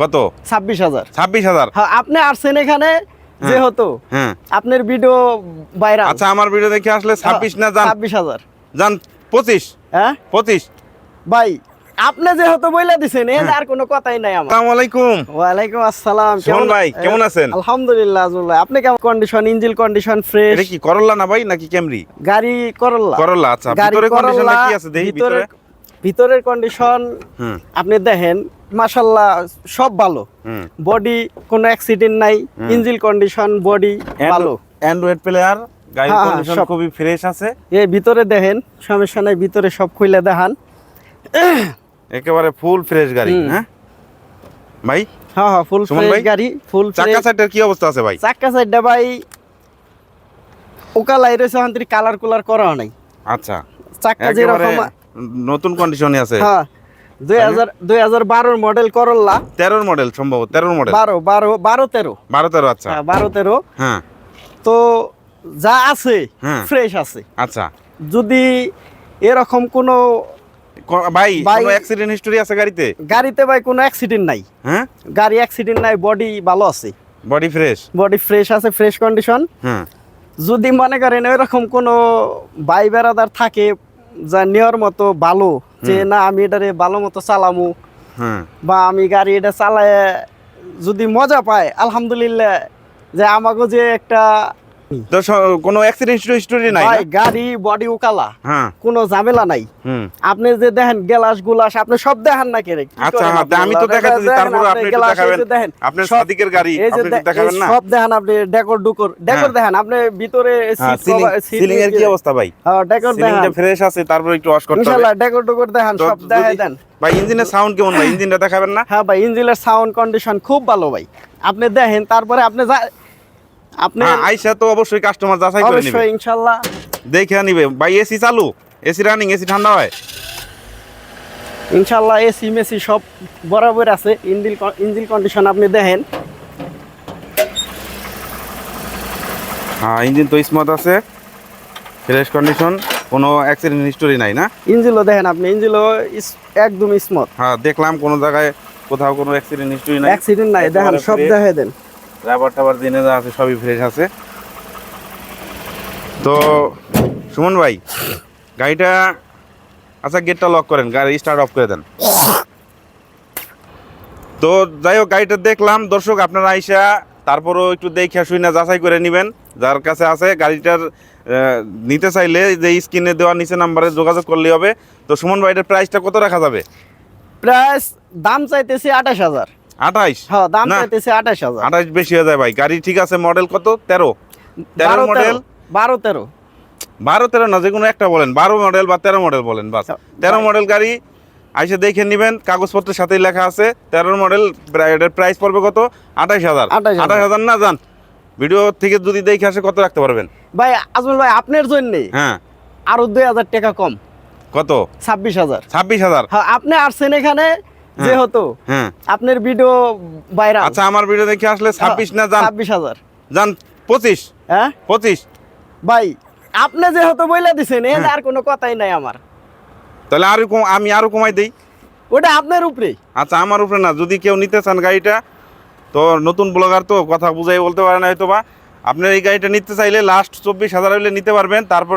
কত? ছাব্বিশ হাজার। ছাব্বিশ হাজার? হ্যাঁ আপনি আসছেন এখানে যেহেতু হ্যাঁ। আপনার ভিডিও বাইরে আচ্ছা আমার ভিডিও দেখে আসলে ছাব্বিশ না যান ছাব্বিশ হাজার। যান পঁচিশ? হ্যাঁ? পঁচিশ? ভাই আপনি যেহেতু বইলা দিছেন এর আর কোনো কথাই নাই আমার। আসসালামু আলাইকুম। ওয়ালাইকুম আসসালাম সুমন ভাই, কেমন আছেন? আলহামদুলিল্লাহ আজুল্লাহ আপনি কেমন? কন্ডিশন ইঞ্জিন কন্ডিশন ফ্রেশ এটা কি করল্লা না ভাই নাকি ক্যামরি গাড়ি করল্লা করল্লা আচ্ছা ভিতরে কন্ডিশন কি আছে দেখি ভিতরে? ভিতরের কন্ডিশন আপনি দেখেন মাশাল্লাহ সব ভালো। বডি কোনো অ্যাক্সিডেন্ট নাই ইঞ্জিন কন্ডিশন বডি ভালো। অ্যান্ড্রয়েড প্লেয়ার গাড়ির হ্যাঁ, কন্ডিশন খুবই ফ্রেশ আছে। এই ভিতরে দেখেন সমস্যা নাই ভিতরে সব খুলে দেখান। একেবারে ফুল ফ্রেশ গাড়ি হ্যাঁ? ভাই? হ্যাঁ হ্যাঁ ফুল ফ্রেশ গাড়ি ফুল চাকা সাইডের কি অবস্থা আছে ভাই? চাক্কা সাইডটা ভাই ওকা লাই রয়েছে কালার কুলার করা নাই। আচ্ছা। একেবারে যেরকম নতুন কন্ডিশনে আছে। হ্যাঁ দুই হাজার দুই হাজার বারোর মডেল করল্লা তেরোর মডেল মডেল আচ্ছা। হ্যাঁ হ্যাঁ। তো যা আছে হ্যাঁ। ফ্রেশ আছে। আচ্ছা। যদি এরকম কোনো ভাই অ্যাক্সিডেন্ট হিস্টোরি আছে গাড়িতে? গাড়িতে ভাই কোনো অ্যাক্সিডেন্ট নাই। হ্যাঁ? গাড়ি অ্যাক্সিডেন্ট নাই বডি ভালো আছে। বডি ফ্রেশ বডি ফ্রেশ আছে ফ্রেশ কন্ডিশন হ্যাঁ। যদি মনে করেন এরকম কোনো ভাই বেড়াদার থাকে যা নেওয়ার মতো ভালো যে না আমি এটারে ভালো মতো চালামু। বা আমি গাড়ি এটা চালায় যদি মজা পায় আলহামদুলিল্লাহ যে আমাকে যে একটা তো কোনো অ্যাক্সিডেন্ট নাই ভাই গাড়ি বডি উকালা। হ্যাঁ। কোনো ঝামেলা নাই। আপনি যে দেখেন গ্লাস গুলাস আপনি সব দেখান না কেরে আচ্ছা হ্যাঁ আমি তো দেখেন আপনি আপনি একটু দেখাবেন। যে দেখেন আপনার সব- সাদিকের গাড়ি আপনি দেখাবেন না? সব দেখেন আপনি ডেকোর ডুকোর ডেকোর। দেখেন আপনি ভিতরে হ্যাঁ সিলিং এর কি অবস্থা ভাই? হ্যাঁ ডেকোর সিলিংটা ফ্রেশ আছে তারপরে একটু ওয়াশ করতে হবে। ইনশাআল্লাহ ডেকোর ডুকোর দেখেন সব দেখাই দেন। ভাই ইঞ্জিনের সাউন্ড কেমন ভাই? ইঞ্জিনটা দেখাবেন না? হ্যাঁ ভাই ইঞ্জিনের সাউন্ড কন্ডিশন খুব ভালো ভাই। আপনি দেখেন তারপরে আপনি আপনি হ্যাঁ আইসা তো অবশ্যই কাস্টমার যাচাই করে নিবে। অবশ্যই ইনশাআল্লাহ দেখে নিবে। ভাই এসি চালু। এসি রানিং এসি ঠান্ডা হয়। ইনশাআল্লাহ এসি মেসি সব বরাবর আছে। ইঞ্জিন ইঞ্জিন কন্ডিশন আপনি দেখেন। হ্যাঁ ইঞ্জিন তো স্মুথ আছে। ফ্রেশ কন্ডিশন কোনো অ্যাক্সিডেন্ট হিস্টোরি নাই না? ইঞ্জিনও দেখেন আপনি ইঞ্জিনও একদম স্মুথ হ্যাঁ দেখলাম কোনো জায়গায় কোথাও কোনো অ্যাক্সিডেন্ট হিস্টোরি নাই। অ্যাক্সিডেন্ট নাই দেখেন সব। দেখে দেন। রাবার টাবার দিনে যা আছে সবই ফ্রেশ আছে। তো, সুমন ভাই, গাড়িটা আচ্ছা গেটটা লক করেন, গাড়ি স্টার্ট অফ করে দেন। তো, যাই হোক, গাড়িটা দেখলাম, দর্শক, আপনারা আইসা, তারপরও একটু দেখে শুই না যাচাই করে নেবেন। যার কাছে আছে, গাড়িটার নিতে চাইলে যে স্ক্রিনে দেওয়া নিচে নাম্বারে যোগাযোগ করলেই হবে। তো, সুমন ভাই, এটার প্রাইসটা কত রাখা যাবে? প্রাইস দাম চাইতেছি আঠাশ হাজার। আঠাইশ? হ্যাঁ দাম। চাইতেছি আঠাশ হাজার। আঠাইশ বেশি হয়ে যায় ভাই। গাড়ি ঠিক আছে মডেল কত? তেরো। তেরো বারো মডেল তেরো বারো তেরো। বারো তেরো না যে কোনো একটা বলেন। বারো মডেল বা তেরো মডেল বলেন বাস। আচ্ছা, তেরো মডেল গাড়ি আইসে দেখে নেবেন কাগজপত্রের সাথেই লেখা আছে। তেরো মডেল এটার প্রাইস পড়বে কত? আঠাইশ হাজার। 28,000 আঠাইশ হাজার না যান ভিডিও থেকে যদি দেখে আসে কত রাখতে পারবেন? ভাই আজমল ভাই আপনার জন্য হ্যাঁ। আরও দুই হাজার টাকা কম। কত? ছাব্বিশ হাজার। ছাব্বিশ হাজার। হ্যাঁ আপনি আসছেন এখানে যেহেতু হ্যাঁ। আপনার ভিডিও বাইরে আচ্ছা আমার ভিডিও দেখে আসলে ছাব্বিশ না যান ছাব্বিশ হাজার। যান পঁচিশ। হ্যাঁ? পঁচিশ। ভাই আপনি যেহেতু বইলা দিছেন এর হ্যাঁ। আর কোনো কথাই নাই আমার। তাহলে আরও আমি আরও কমাই দিই। ওটা আপনার উপরে। আচ্ছা আমার উপরে না যদি কেউ নিতে চান গাড়িটা তো নতুন ব্লগার তো কথা বুঝাই বলতে পারে না হয়তো বা আপনার এই গাড়িটা নিতে চাইলে লাস্ট চব্বিশ হাজার হলে নিতে পারবেন তারপরে